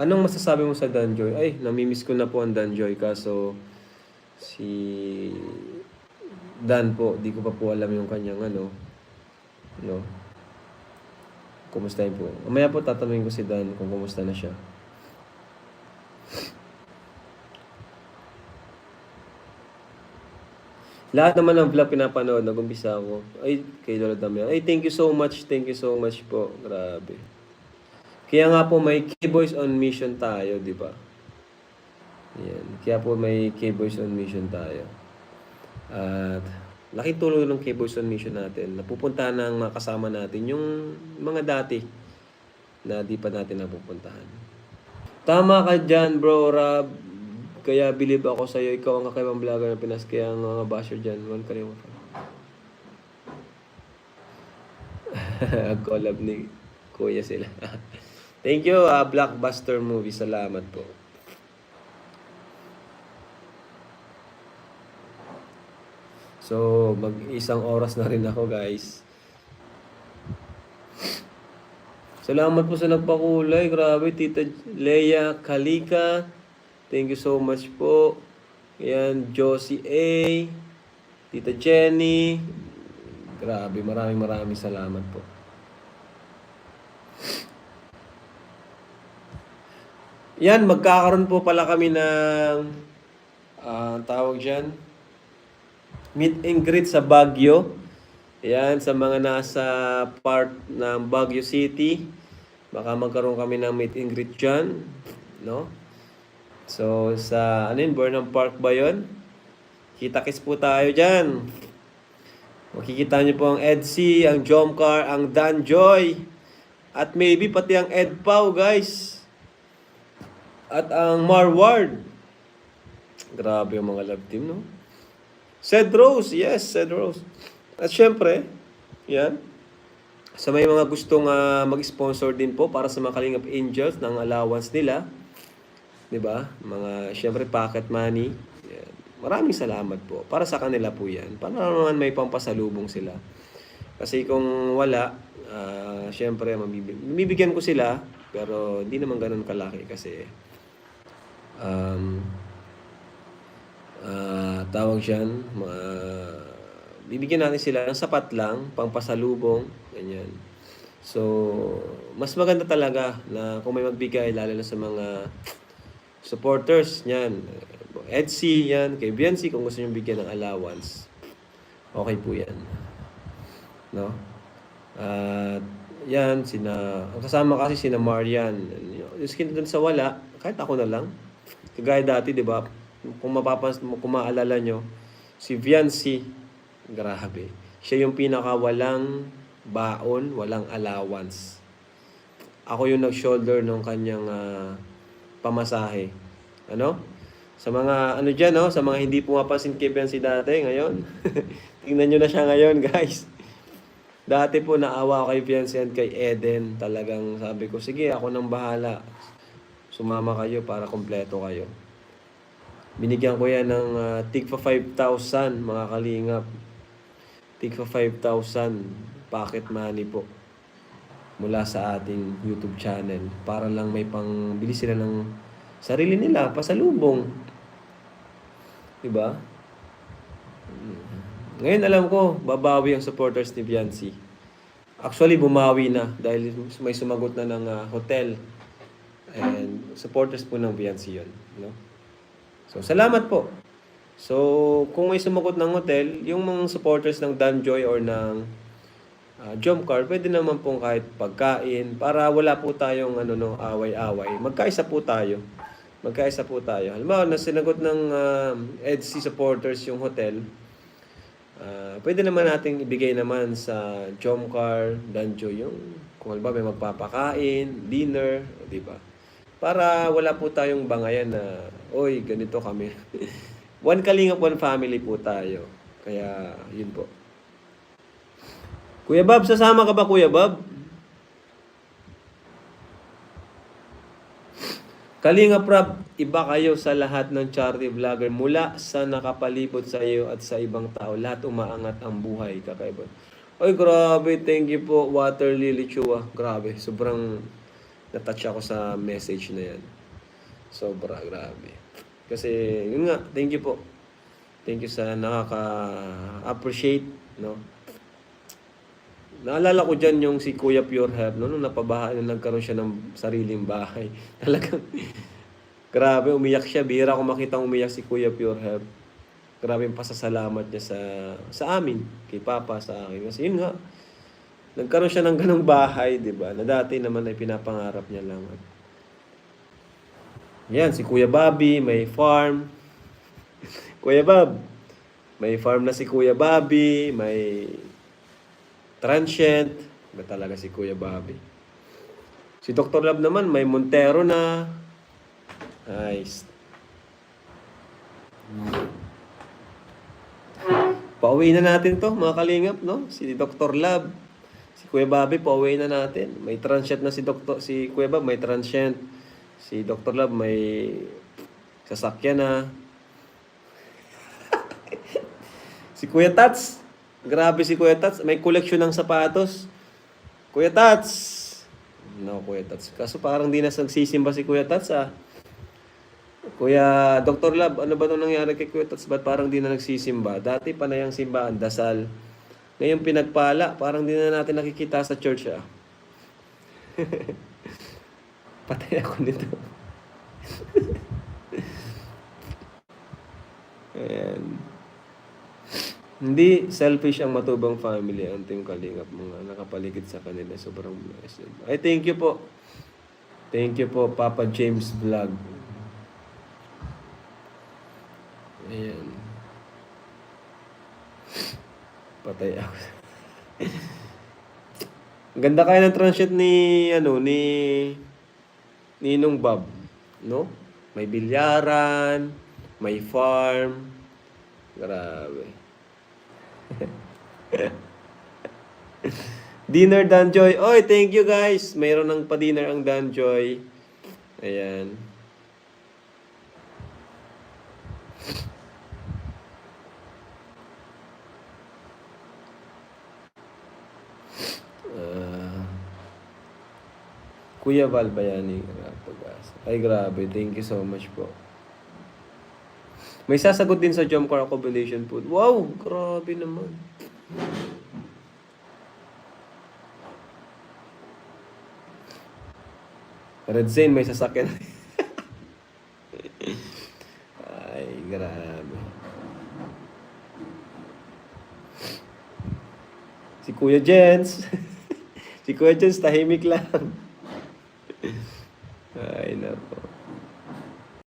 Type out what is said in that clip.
Anong masasabi mo sa Danjoy? Ay, namimiss ko na po ang Danjoy kaso si Dan po, di ko pa po alam yung kanyang ano. No. Kumustahin po. Mamaya po tatanungin ko si Dan kung kumusta na siya. Lahat naman ng vlog pinapanood, nag-umpisa ako. Ay, kay Lola Damian. Ay, thank you so much, thank you so much po. Grabe. Kaya nga po may K-Boys on mission tayo, di ba? Yan. Kaya po may K-Boys on mission tayo. At laking tulong ng K-Boys on mission natin. Napupuntahan ng mga kasama natin yung mga dati na di pa natin napupuntahan. Tama ka dyan, bro, Rob. Kaya believe ako sa'yo. Ikaw ang kakaibang vlogger ng Pinas. Kaya ang mga basher dyan, one kariwa ka. Collab ni Kuya sila. Thank you, ah, Blockbuster Movie. Salamat po. So, mag-isang oras na rin ako, guys. Salamat po sa nagpakulay. Grabe, Tita Leia Kalika. Thank you so much po. Ayan, Josie A. Tita Jenny. Grabe, maraming maraming salamat po. Yan, magkakaroon po pala kami ng ah, tawag dyan, meet and greet sa Baguio. Yan, sa mga nasa part ng Baguio City. Baka magkaroon kami ng meet and greet dyan. No? So, sa, ano yun, Burnham Park ba yun? Kita-kits po tayo dyan. Makikita niyo po ang EDC, ang Jomcar, ang Danjoy. At maybe pati ang Ed Pau, guys. At ang Marward. Grabe yung mga love team, no? Sed Rose, yes, Sed Rose. At syempre, yan. Sa may mga gustong ah, mag-sponsor din po para sa mga Kalingap Angels ng allowance nila. 'Di ba? Mga syempre pocket money. Yan. Maraming salamat po. Para sa kanila po 'yan. Para naman may pampasalubong sila. Kasi kung wala, ah, syempre mabibig- mabibigyan ko sila pero hindi naman ganoon kalaki kasi um, ah, tawag siyan, ma- bibigyan natin sila ng sapat lang, pangpasalubong, ganyan. So, mas maganda talaga na kung may magbigay, lalo na sa mga supporters niyan. Etsy, yan, kay Biancy, kung gusto nyo bigyan ng allowance, okay po yan. No? At yan, sina, kasama kasi sina Marian. Yung skin dun sa wala, kahit ako na lang. Kagaya dati, di ba? Kung mapapans, kung maalala nyo, si Viancy, grabe. Siya yung pinaka walang baon, walang allowance. Ako yung nag-shoulder nung kanyang ah, pamasahe. Ano? Sa mga ano diyan, no? Sa mga hindi pumapansin kay Viancy dati ngayon. Tingnan niyo na siya ngayon, guys. Dati po naawa ako kay Fiancé and kay Eden. Talagang sabi ko, sige ako nang bahala. Sumama kayo para kompleto kayo. Binigyan ko yan ng uh, tig pa 5,000 mga kalingap. Tig pa 5,000 pocket money po mula sa ating YouTube channel para lang may pangbili sila ng sarili nila, pasalubong. Diba? Ngayon alam ko, babawi ang supporters ni Biancy. Actually, bumawi na dahil may sumagot na ng ah, hotel. And supporters po ng Biancy yun. No? So, salamat po. So, kung may sumagot ng hotel, yung mga supporters ng Danjoy or ng uh, Jomcar, pwede naman pong kahit pagkain para wala po tayong ano, no, away-away. Magkaisa po tayo. Magkaisa po tayo. Halimbawa, na sinagot ng uh, EDC supporters yung hotel, Ah, pwede naman nating ibigay naman sa Jomcar, Danjo, yung kung halimbawa may magpapakain, dinner, di ba? Para wala po tayong bangayan na, oy, ganito kami. one kalingap, one family po tayo. Kaya, yun po. Kuya Bob, sasama ka ba, Kuya Bob? Kalinga Prab, iba kayo sa lahat ng charity vlogger mula sa nakapalibot sa iyo at sa ibang tao. Lahat umaangat ang buhay, kakaiba. Oy, grabe, thank you po, Water Lily Chua. Grabe, sobrang natouch ako sa message na yan. Sobra, grabe. Kasi, yun nga, thank you po. Thank you sa nakaka-appreciate, no? Naalala ko dyan yung si Kuya Pure Herb, no? Nung napabaha, nung nagkaroon siya ng sariling bahay. Talagang, grabe, umiyak siya. Bira ko makita umiyak si Kuya Pure Herb. Grabe yung pasasalamat niya sa sa amin, kay Papa, sa akin. Kasi yun nga, nagkaroon siya ng ganong bahay, di ba? Na dati naman ay pinapangarap niya lang. Yan, si Kuya Bobby, may farm. Kuya Bob, may farm na si Kuya Bobby, may transient. Ba talaga si Kuya Bobby. Si Dr. Love naman, may Montero na. Nice. Pauwi na natin to, mga kalingap, no? Si Dr. Lab, si Kuya Bobby, pauwi na natin. May transient na si Dr. si Kuya Bob, may transient. Si Dr. Lab, may sasakyan na. si Kuya Tats, grabe si Kuya Tats, may collection ng sapatos. Kuya Tats! No, Kuya Tats. Kaso parang di na nagsisimba si Kuya Tats, ah. Kuya Dr. Lab, ano ba nung nangyari kay Kuya Tats? Ba't parang di na nagsisimba? Dati pa na yung simbahan, dasal. Ngayon pinagpala, parang di na natin nakikita sa church ah. Patay ako nito. Ayan. Hindi selfish ang matubang family ang team kalingap mga nakapaligid sa kanila. Sobrang blessed. Ay, thank you po. Thank you po, Papa James Vlog. Ayan. Patay ako. Ganda kaya ng transient ni, ano, ni, Ninong Bob. No? May bilyaran, may farm. Grabe. Dinner Danjoy. Oy, thank you guys. Mayroon ng pa-dinner ang Danjoy. Ayan. Kuya Val Bayani, pag-asa. Ay, grabe. Thank you so much po. May sasagot din sa Jomcar Accommodation Food. Wow! Grabe naman. Red Zane, may sasakyan. Ay, grabe. Si Kuya Jens. si Kuya Jens, tahimik lang.